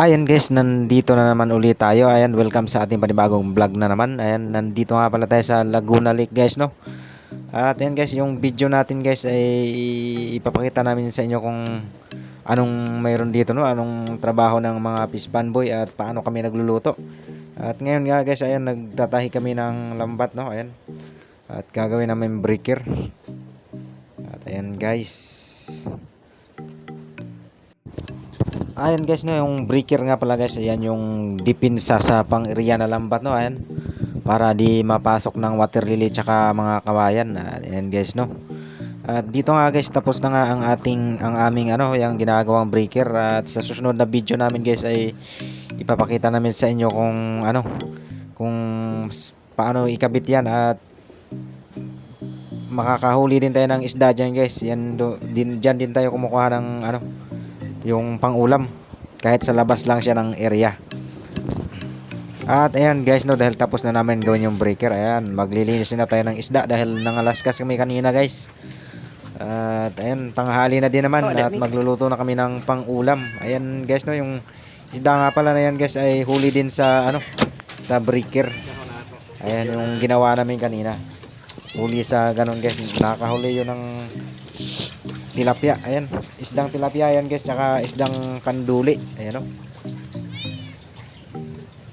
Ayan guys, nandito na naman ulit tayo. Ayan, welcome sa ating panibagong vlog na naman. Ayan, nandito nga pala tayo sa Laguna Lake guys, no? At ayan guys, yung video natin guys ay ipapakita namin sa inyo kung anong mayroon dito, no? Anong trabaho ng mga fish pan boy at paano kami nagluluto. At ngayon nga guys, ayan, nagtatahi kami ng lambat, no? Ayan. At gagawin namin breaker. At ayan guys. Ayan guys no, yung breaker nga pala guys, ayan yung dipinsa sa pang area na lambat no, ayan. Para di mapasok ng water lily tsaka mga kawayan. Ayan guys no. At dito nga guys, tapos na nga ang ating ang aming ano, yung ginagawang breaker at sa susunod na video namin guys ay ipapakita namin sa inyo kung ano, kung paano ikabit yan at makakahuli din tayo ng isda dyan guys. Yan do, din, dyan din tayo kumukuha ng ano, yung pangulam kahit sa labas lang siya ng area. At ayan guys no dahil tapos na namin gawin yung breaker ayan maglilinis na tayo ng isda dahil nangalaskas kami kanina guys. At ayan tanghali na din naman Oh, at magluluto na kami ng pangulam. Ayan guys no yung isda nga pala na yan guys ay huli din sa ano sa breaker. Ayan yung ginawa namin kanina. Huli sa ganun guys nakahuli yun ng tilapia ayan. Isdang tilapia yan guys tsaka isdang kanduli ayan o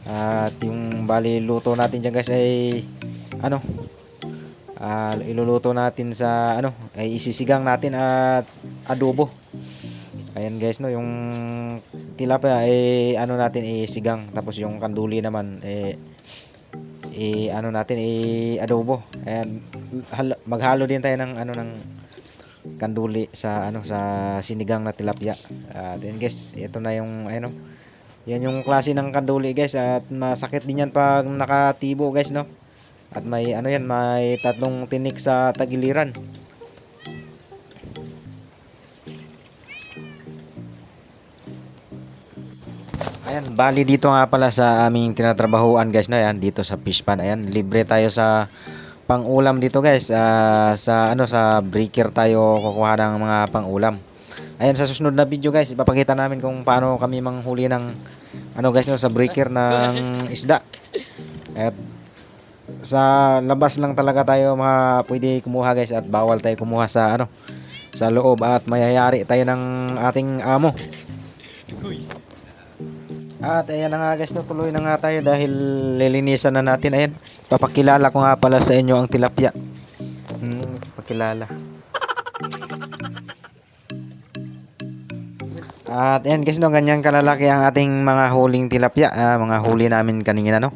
at yung bali luto natin dyan guys ay ano? Ah, iluluto natin sa ano? Ay isisigang natin at adobo. Ayan guys no yung tilapia ay ano natin isigang tapos yung kanduli naman eh i ano natin i adobo. Ayan hal- maghalo din tayo ng ano ng kanduli sa ano sa sinigang na tilapia. At yun guys, ito na yung ano. Yan yung klase ng kanduli guys at masakit din yan pag nakatibo guys no. At may ano yan, may tatlong tinik sa tagiliran. Ayan, bali dito nga pala sa aming tinatrabahuan guys no, ayan dito sa fish pan. Ayan, libre tayo sa pang-ulam dito guys. Ah, sa ano sa breaker tayo kukuha ng mga pang-ulam. Ayan sa susunod na video guys, ipapakita namin kung paano kami manghuli ng ano guys no sa breaker ng isda. At sa labas lang talaga tayo mga pwede kumuha guys at bawal tayo kumuha sa ano sa loob at mayayari tayo ng ating amo. At ayan na nga guys, no, tuloy na nga tayo dahil lilinisan na natin. Ayan, papakilala ko nga pala sa inyo ang tilapia. Hmm, pakilala. At ayan guys, no, ganyan kalalaki ang ating mga huling tilapia. Ah, mga huli namin kanina, no.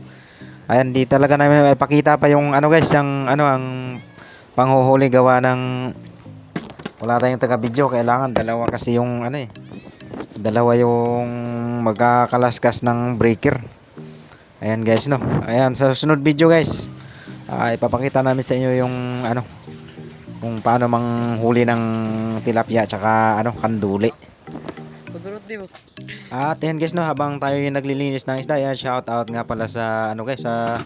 Ayan, di talaga namin ipakita pa yung ano guys, yung ano, ang panghuhuli gawa ng wala tayong taga-video. Kailangan dalawa kasi yung ano eh. Dalawa yung magkakalaskas ng breaker. Ayan guys no. Ayan sa susunod video guys. ah, ipapakita namin sa inyo yung ano kung paano manghuli ng tilapia tsaka ano kanduli. At ayan guys no habang tayo yung naglilinis ng isda, ayan shout out nga pala sa ano guys sa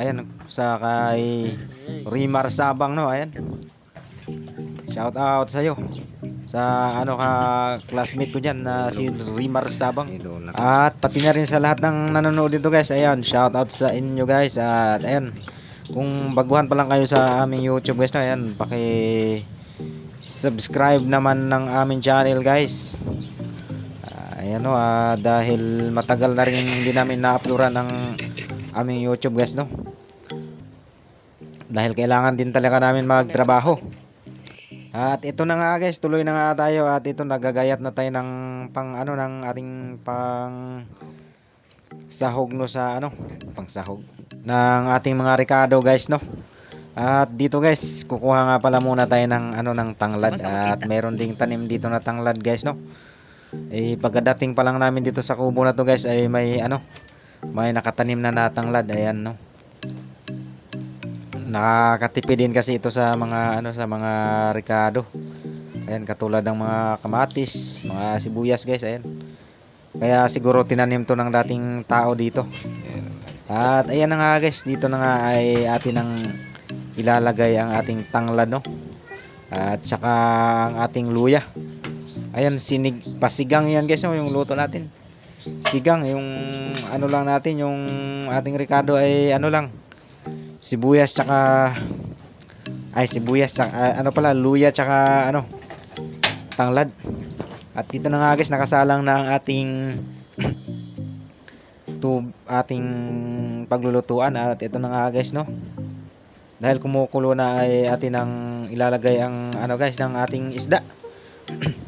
ayan sa kay Rimar Sabang no, ayan. Shout out sa iyo. Sa ano ka classmate ko diyan na si Rimar Sabang. At pati na rin sa lahat ng nanonood dito guys. Ayan, shout out sa inyo guys. At ayan, kung baguhan pa lang kayo sa aming YouTube guys, no, ayan, paki subscribe naman ng aming channel guys. Ah, ayan no, ah, dahil matagal na rin hindi namin na-uploadan ng aming YouTube guys, no. Dahil kailangan din talaga namin magtrabaho. At ito na nga guys, tuloy na nga tayo at ito nagagayat na tayo ng pang ano ng ating pang sahog no sa ano, pang sahog ng ating mga Ricardo guys no. At dito guys, kukuha nga pala muna tayo ng ano ng tanglad at meron ding tanim dito na tanglad guys no. Eh pagkadating pa lang namin dito sa kubo na to guys ay may ano, may nakatanim na natanglad ayan no. Nakakatipid din kasi ito sa mga ano sa mga Ricardo. Ayan katulad ng mga kamatis, mga sibuyas guys, ayan. Kaya siguro tinanim to ng dating tao dito. At ayan na nga guys, dito na nga ay atin ang ilalagay ang ating tanglad no. At saka ang ating luya. Ayan sinig pasigang yan guys no, yung luto natin. sigang yung ano lang natin yung ating Ricardo ay ano lang sibuyas tsaka ay sibuyas tsaka, ah, ano pala luya tsaka ano tanglad. At dito na nga guys nakasalang na ang ating to ating paglulutuan. At ito na nga guys no? Dahil kumukulo na ay atin ang ilalagay ang ano guys ng ating isda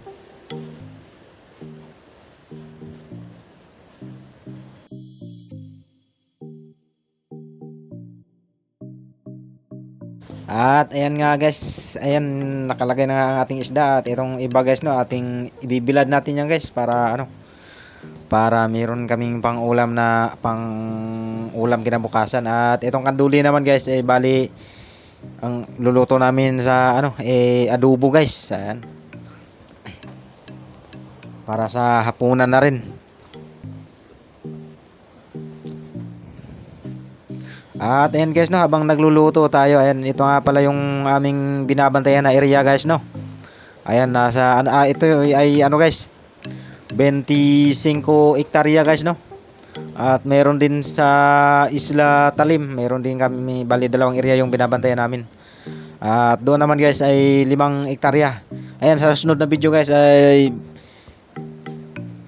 At ayan nga guys, ayan nakalagay na nga ang ating isda at itong iba guys no, ating ibibilad natin yan guys para ano para meron kaming pang ulam na pang ulam kinabukasan at itong kanduli naman guys eh bali ang luluto namin sa ano eh adobo guys. Ayan. Para sa hapunan na rin. At ayan guys no, habang nagluluto tayo, ayan ito nga pala yung aming binabantayan na area guys no. Ayan nasa ano, ah, ito ay ano guys 25 hektarya guys no. At meron din sa Isla Talim, meron din kami bali dalawang area yung binabantayan namin. At doon naman guys ay limang hektarya. Ayan sa sunod na video guys ay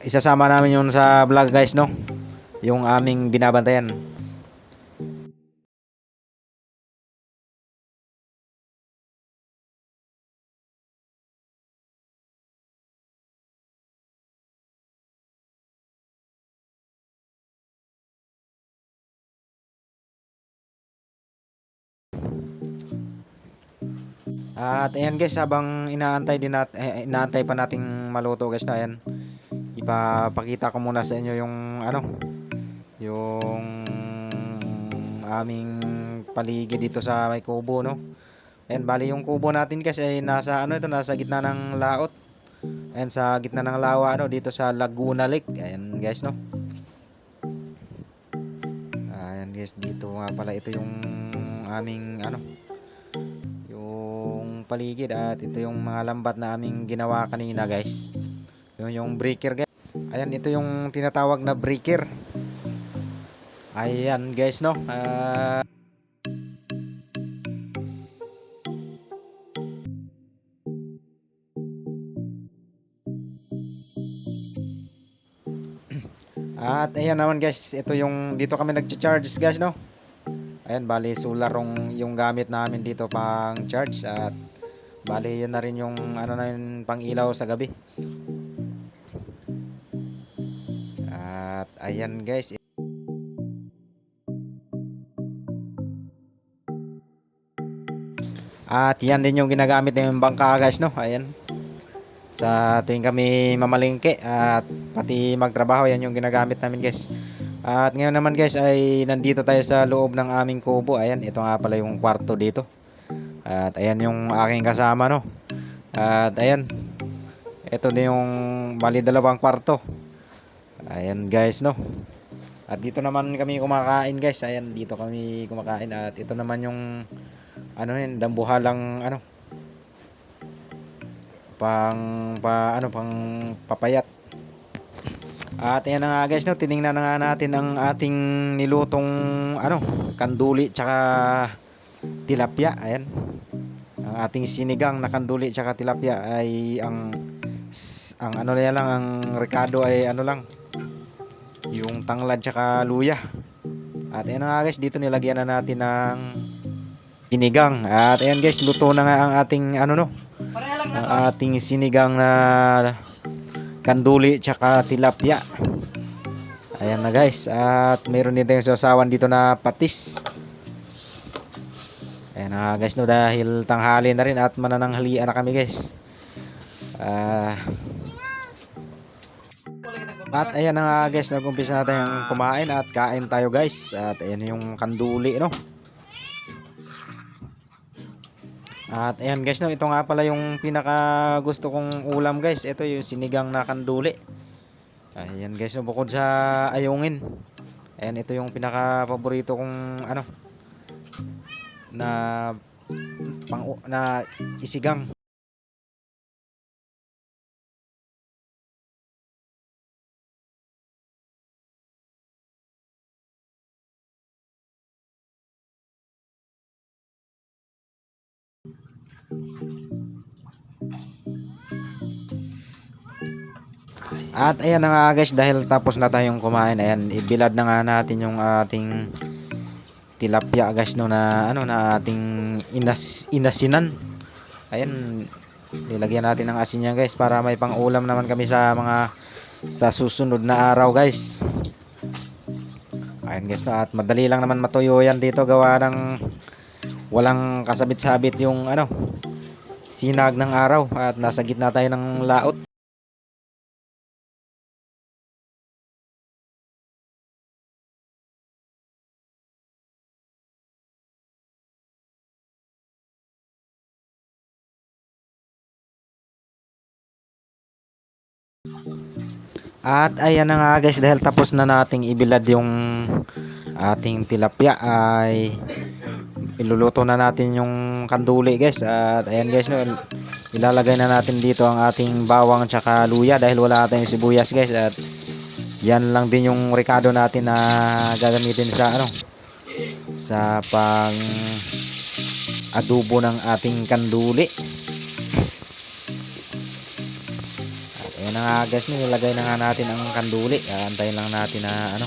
isasama namin yun sa vlog guys no. Yung aming binabantayan. At ayan guys, habang inaantay din nat eh, inaantay pa nating maluto guys na ayan. Ipapakita ko muna sa inyo yung ano, yung aming paligid dito sa may kubo no. Ayan, bali yung kubo natin guys ay nasa ano ito, nasa gitna ng laot. Ayan sa gitna ng lawa ano dito sa Laguna Lake. Ayan guys no. Ayan guys, dito nga pala ito yung aming ano paligid at ito yung mga lambat na aming ginawa kanina guys. Yun yung breaker guys. Ayan ito yung tinatawag na breaker. Ayan guys no? Ah, at ayan naman guys ito yung dito kami nagcha-charge guys no? Ayan, bali solar yung, yung gamit namin dito pang charge at bali yun na rin yung ano na yun pang ilaw sa gabi. At ayan guys. At yan din yung ginagamit ng bangka guys no. Ayan. Sa tuwing kami mamalingke at pati magtrabaho yan yung ginagamit namin guys. At ngayon naman guys ay nandito tayo sa loob ng aming kubo. Ayan, ito nga pala yung kwarto dito. At ayan yung aking kasama no. At ayan. Ito na yung bali dalawang kwarto. Ayan guys no. At dito naman kami kumakain guys. Ayan dito kami kumakain at ito naman yung ano yun, dambuhalang ano pang pa ano pang papayat at ayan na nga guys no, tiningnan na nga natin ang ating nilutong ano, kanduli tsaka tilapia. Ayan. Ang ating sinigang na kanduli tsaka tilapia ay ang ang ano na lang ang Ricardo ay ano lang yung tanglad tsaka luya. At ayan nga guys, dito nilagyan na natin ng sinigang. At ayan guys, luto na nga ang ating ano no, ang ating sinigang na kanduli tsaka tilapia. Ayan na guys. At mayroon din tayong sasawan dito na patis. Ayan na guys no dahil tanghali na rin at manananghalian na kami guys. Ah at ayan na guys, nag-umpisa na kumain at kain tayo guys. At ayan yung kanduli no. At ayan guys, no, ito nga pala yung pinaka gusto kong ulam guys. Ito yung sinigang na kanduli. Ayan guys, no, bukod sa ayungin. Ayan, ito yung pinaka paborito kong ano na pang na isigang. At ayan na nga guys, dahil tapos na tayong kumain, ayan, ibilad na nga natin yung ating tilapia guys no na ano na ating inas, inasinan. Ayan, nilagyan natin ng asin yan guys para may pang-ulam naman kami sa mga sa susunod na araw guys. Ayan guys no, at madali lang naman matuyo yan dito gawa ng walang kasabit-sabit yung ano sinag ng araw at nasa gitna tayo ng laot. At ayan na nga guys dahil tapos na nating ibilad yung ating tilapia ay iluluto na natin yung kanduli guys. At ayan guys no ilalagay na natin dito ang ating bawang tsaka luya dahil wala tayong sibuyas guys. At yan lang din yung rekado natin na gagamitin sa ano sa pang adobo ng ating kanduli nga guys nilagay na nga natin ang kanduli. Aantayin lang natin na ano.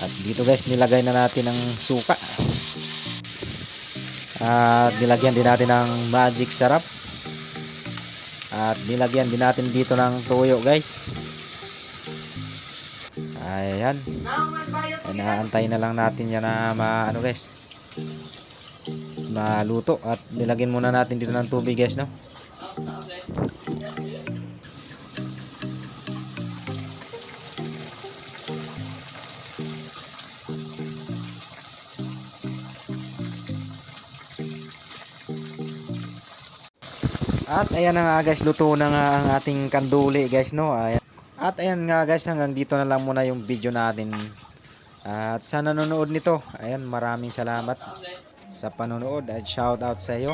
At dito guys nilagay na natin ang suka. At nilagyan din natin ng magic sarap. At nilagyan din natin dito ng toyo guys. Ayan. Ay naantay na lang natin yan na ma, ano guys. Maluto. At nilagyan muna natin dito ng tubig guys no At ayan na nga guys, luto na nga ang ating kanduli guys no. Ayan. At ayan nga guys, hanggang dito na lang muna yung video natin. At sa nanonood nito, ayan maraming salamat sa panonood at shout out sa iyo.